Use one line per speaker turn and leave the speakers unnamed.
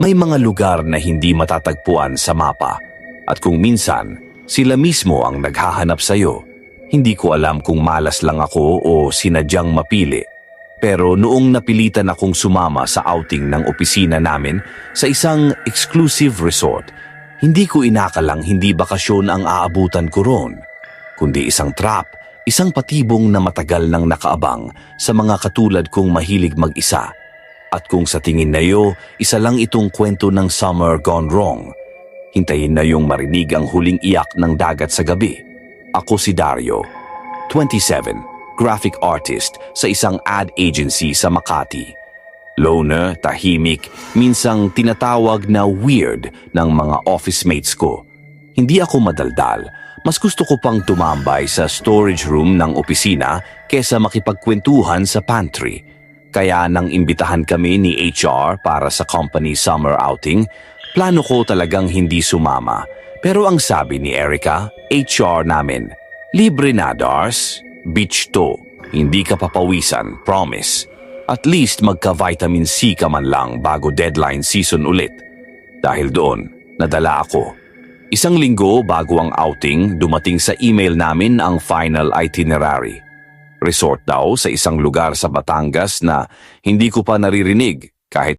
May mga lugar na hindi matatagpuan sa mapa at kung minsan sila mismo ang naghahanap sa'yo. Hindi ko alam kung malas lang ako o sinadyang mapili. Pero noong napilitan akong sumama sa outing ng opisina namin sa isang exclusive resort, hindi ko inakalang hindi bakasyon ang aabutan ko roon, kundi isang trap, isang patibong na matagal nang nakaabang sa mga katulad kong mahilig mag-isa. At kung sa tingin na iyo, isa lang itong kwento ng summer gone wrong, hintayin na yung marinig ang huling iyak ng dagat sa gabi. Ako si Dario, 27, graphic artist sa isang ad agency sa Makati. Loner, tahimik, minsang tinatawag na weird ng mga office mates ko. Hindi ako madaldal, mas gusto ko pang tumambay sa storage room ng opisina kesa makipagkwentuhan sa pantry. Kaya nang imbitahan kami ni HR para sa company summer outing, plano ko talagang hindi sumama. Pero ang sabi ni Erica, HR namin, libre na Dars, beach to, hindi ka papawisan, promise. At least magka-vitamin C ka man lang bago deadline season ulit. Dahil doon, nadala ako. Isang linggo bago ang outing, dumating sa email namin ang final itinerary. Resort daw sa isang lugar sa Batangas na hindi ko pa naririnig kahit